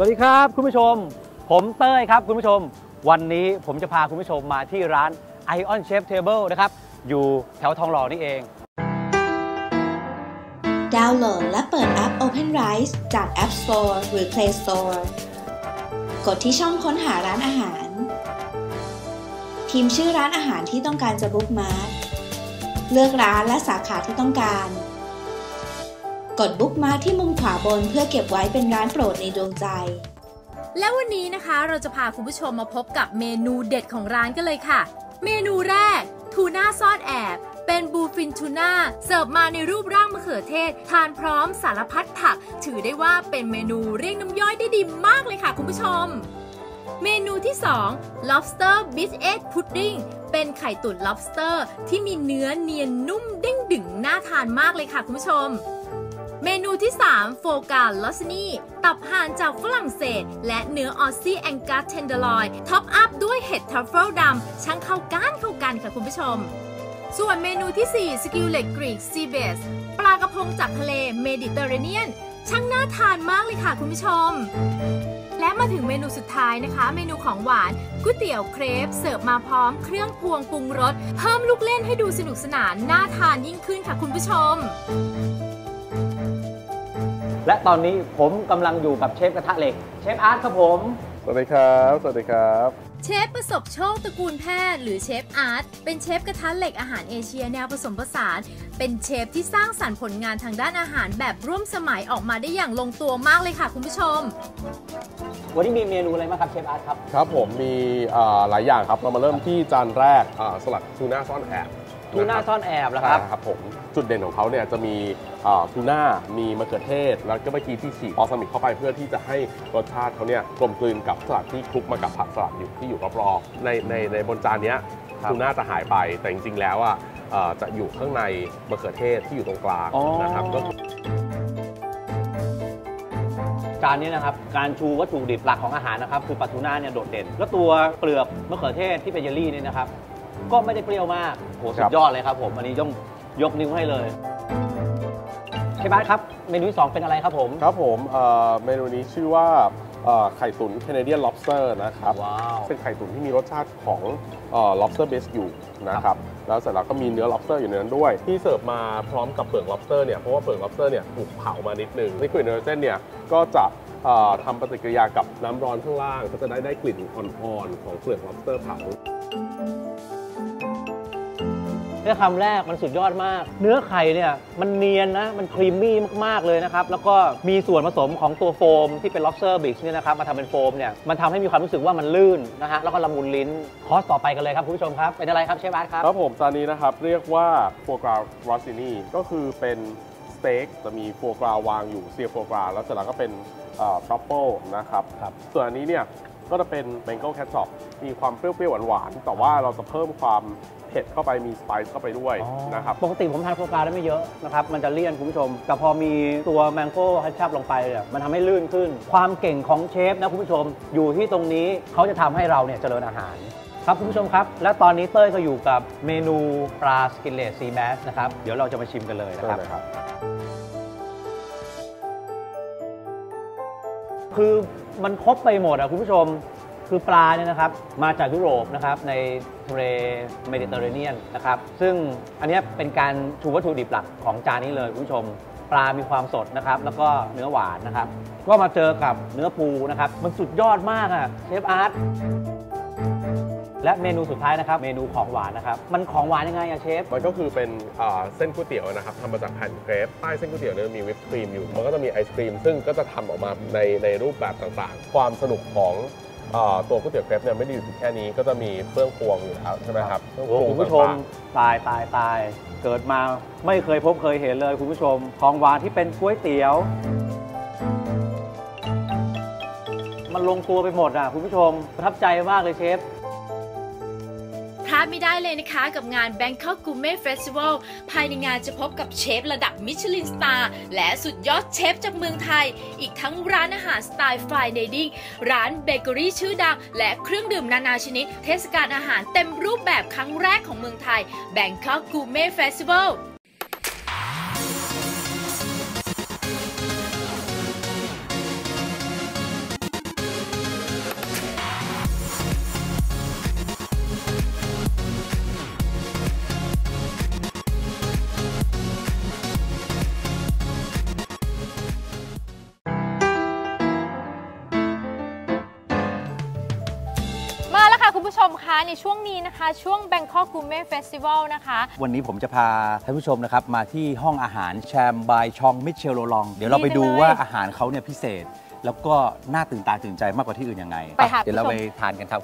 สวัสดีครับคุณผู้ชม ผมเต้ยครับคุณผู้ชม วันนี้ผมจะพาคุณผู้ชมมาที่ร้าน Ion Chef Table นะครับ อยู่แถวทองหล่อนี่เอง ดาวน์โหลดและเปิดแอป OpenRice จาก App Store หรือ Play Store กดที่ช่องค้นหาร้านอาหาร ทีมชื่อร้านอาหารที่ต้องการจะบุ๊กมาร์เลือกร้านและสาขาที่ต้องการ กดบุ๊กมาที่มุมขวาบนเพื่อเก็บไว้เป็นร้านโปรดในดวงใจ และวันนี้นะคะเราจะพาคุณผู้ชมมาพบกับเมนูเด็ดของร้านกันเลยค่ะ เมนูแรกทูน่าซอสแอบ เป็นบูฟินทูน่าเสิร์ฟมาในรูปร่างมะเขือเทศ ทานพร้อมสารพัดผัก ถือได้ว่าเป็นเมนูเรียกน้ำย่อยได้ดีมากเลยค่ะคุณผู้ชม เมนูที่ 2 lobster beach egg pudding เป็นไข่ตุ๋น lobster ที่มีเนื้อเนียนนุ่มเด้งดึงน่าทานมากเลยค่ะคุณผู้ชม ที่ 3 โฟกาลอสนีตับห่านจากฝรั่งเศส และเนื้อออสซี่แองกัสเทนเดอร์ลอย ท็อปอัพด้วยเห็ดทัฟเฟิลดำช่างเข้ากันเข้ากันค่ะคุณผู้ชม ส่วนเมนูที่ 4 สกิลเล็กกรีกซีเบสปลากระพงจากทะเลเมดิเตอร์เรเนียน ช่างน่าทานมากเลยค่ะคุณผู้ชมและมาถึงเมนูสุดท้ายนะคะ เมนูของหวานก๋วยเตี๋ยวเครปเสิร์ฟมาพร้อมเครื่องพวงปรุงรสเพิ่มลูกเล่นให้ดูสนุกสนานน่าทานยิ่งขึ้นค่ะคุณผู้ชม และตอนนี้ผมกำลังอยู่กับเชฟกระทะเหล็ก เชฟอาร์ตครับผม สวัสดีครับ สวัสดีครับ เชฟประสบโชคตระกูลแพทย์หรือเชฟอาร์ตเป็นเชฟกระทะเหล็กอาหารเอเชียแนวผสมผสาน เป็นเชฟที่สร้างสรรค์ผลงานทางด้านอาหารแบบร่วมสมัยออกมาได้อย่างลงตัวมากเลยค่ะคุณผู้ชม วันนี้มีเมนูอะไรบ้างครับเชฟอาร์ตครับ ครับผมมีอ่าหลายอย่างครับ เรามาเริ่มที่จานแรกอ่าสลัดทูน่าซ่อนแอบ ทูน่าะครับซ่อนแอบเหรอครับใช่ครับผมจุดเด่นของเขาเนี่ยจะมีอ่าทูน่ามีมะเขือเทศ แล้วก็เมื่อกี้ที่ฉีกออสมิกเข้าไปเพื่อที่จะให้รสชาติเขาเนี่ยกลมกลืนกับสลัดที่คลุกมากับผักสลัดอยู่ที่อยู่รอบๆในในในบนจานเนี้ยครับทูน่าจะหายไปแต่จริงๆ แล้วอะเอ่อจะอยู่ข้างในมะเขือเทศที่อยู่ตรงกลางอ๋อนะครับก็จานนี้นะครับการชูวัตถุดิบหลักของอาหารนะครับคือปลาทูน่าเนี่ยโดดเด่น แล้วตัวเปลือกมะเขือเทศที่เป็นเยลลี่นี่นะครับ ก็ไม่ได้เปรี้ยวมากโหสุครัดบยอดเลยครับผมอันนี้ต้องยกนิ้วให้เลยเชฟอาร์ตครับ เมนูที่สองเป็นอะไรครับผม ครับผมเอ่อเมนูนี้ชื่อว่าเอ่อไข่ตุ๋น Canadian lobster นะครับ ว้าว เป็นไข่ตุ๋นที่มีรสชาติของเอ่อ lobster base อยู่นะครับ แล้วเสร็จแล้วก็มีเนื้อ lobster อยู่ในนั้นด้วย ที่เสิร์ฟมาพร้อมกับเปลือก lobster เนี่ย เพราะว่าเปลือก lobster เนี่ยถูกเผามานิดนึง liquid nitrogen เนี่ยก็จะเอ่อทำปฏิกิริยากับน้ำร้อนข้างล่าง ก็จะได้ได้กลิ่นอ่อนๆของเปลือก lobster เผา แค่คำแรกมันสุดยอดมาก เนื้อไข่เนี่ยมันเนียนนะ มันครีมมี่มาก ๆ เลยนะครับ แล้วก็มีส่วนผสมของตัวโฟมที่เป็น lobster b i s เนี่ยนะครับ มาทำเป็นโฟมเนี่ย มันทำให้มีความรู้สึกว่ามันลื่นนะฮะ แล้วก็ละมุนลิ้น คอร์สต่อไปกันเลยครับคุณผู้ชมครับ เป็นอะไรครับเชฟอาร์ตครับ ครับผมจานนี้นะครับเรียกว่าฟัวกรารอสซินีก็คือเป็นสเต็กจะมีฟัวกราวางอยู่เซียฟัวกราแล้วเสร็จแล้วก็เป็นทรัฟเฟิลนะครับครับส่วนอันนี้เนี่ย ก็จะเป็นเบง g ก l แคชช็อปมีความเปรี้ยวๆหวานๆแต่ว่าเราจะเพิ่มความเผ็ดเข้าไปมีสไปซ์เข้าไปด้วยนะครับปกติผมทานโฟกราได้ไม่เยอะนะครับมันจะเลี่ยนคุณผู้ชม แต่พอมีตัวแมงโก้ฮัชชับลงไปเนี่ยมันทำให้ลื่นขึ้น ความเก่งของเชฟนะคุณผู้ชม อยู่ที่ตรงนี้เขาจะทำให้เราเนี่ยเจริญอาหารครับคุณผู้ชมครับ และตอนนี้เต้ยก็อยู่กับเมนูปลาสกินเลสซีแมสนะครับเดี๋ยวเราจะมาชิมกันเลยนะใช่ครับเลยครับคือ มันครบไปหมดอะคุณผู้ชมคือปลาเนี่ยนะครับมาจากยุโรปนะครับในทะเลเมดิเตอร์เรเนียนนะครับซึ่งอันนี้เป็นการชูวัตถุดิบหลักของจานนี้เลยคุณผู้ชม ปลามีความสดนะครับแล้วก็เนื้อหวานนะครับ ก็มาเจอกับเนื้อปูนะครับ มันสุดยอดมากอะเชฟอาร์ต และเมนูสุดท้ายนะครับ เมนูของหวานนะครับ มันของหวานยังไงอะเชฟ มันก็คือเป็นอ่าเส้นก๋วยเตี๋ยวนะครับทำมาจากแผ่นเครปใต้เส้นก๋วยเตี๋ยวเนี่ยมีวิปครีมอยู่ มันก็จะมีไอศครีม ซึ่งก็จะทำออกมาในในรูปแบบต่างๆ ความสนุกของอ่าตัวก๋วยเตี๋ยวเครปเนี่ยไม่ได้อยู่ที่แค่นี้ก็จะมีเครื่องพวงอยู่แล้วใช่ไหมครับเครื่องโอ้พวงคุณผู้ชมต่างตายตายตาย เกิดมาไม่เคยพบเคยเห็นเลยคุณผู้ชม ของหวานที่เป็นก๋วยเตี๋ยว มันลงตัวไปหมดอะคุณผู้ชมประทับใจมากเลยเชฟพลาดไม่ได้เลยนะคะ กับงาน Bangkok Gourmet Festival ภายในงานจะพบกับเชฟระดับมิชลินสตาร์และสุดยอดเชฟจากเมืองไทย อีกทั้งร้านอาหารสไตล์ฟ i เ i ดิ้งร้านเบเกอรี่ชื่อดัง และเครื่องดื่มนานาชนิด เทศกาลอาหารเต็มรูปแบบครั้งแรกของเมืองไทย Bangkok Gourmet Festival คุณผู้ชมคะในช่วงนี้นะคะ ช่วง Bangkok Gourmet Festival นะคะ วันนี้ผมจะพาท่านผู้ชมนะครับ มาที่ห้องอาหารแชมบายชองมิเชลโลลอง เดี๋ยวเราไปดูดีจังเลยว่าอาหารเขาเนี่ยพิเศษ แล้วก็น่าตื่นตาตื่นใจมากกว่าที่อื่นยังไงไปค่ะ เดี๋ยวเราคุณผู้ชมไปทานกันครับ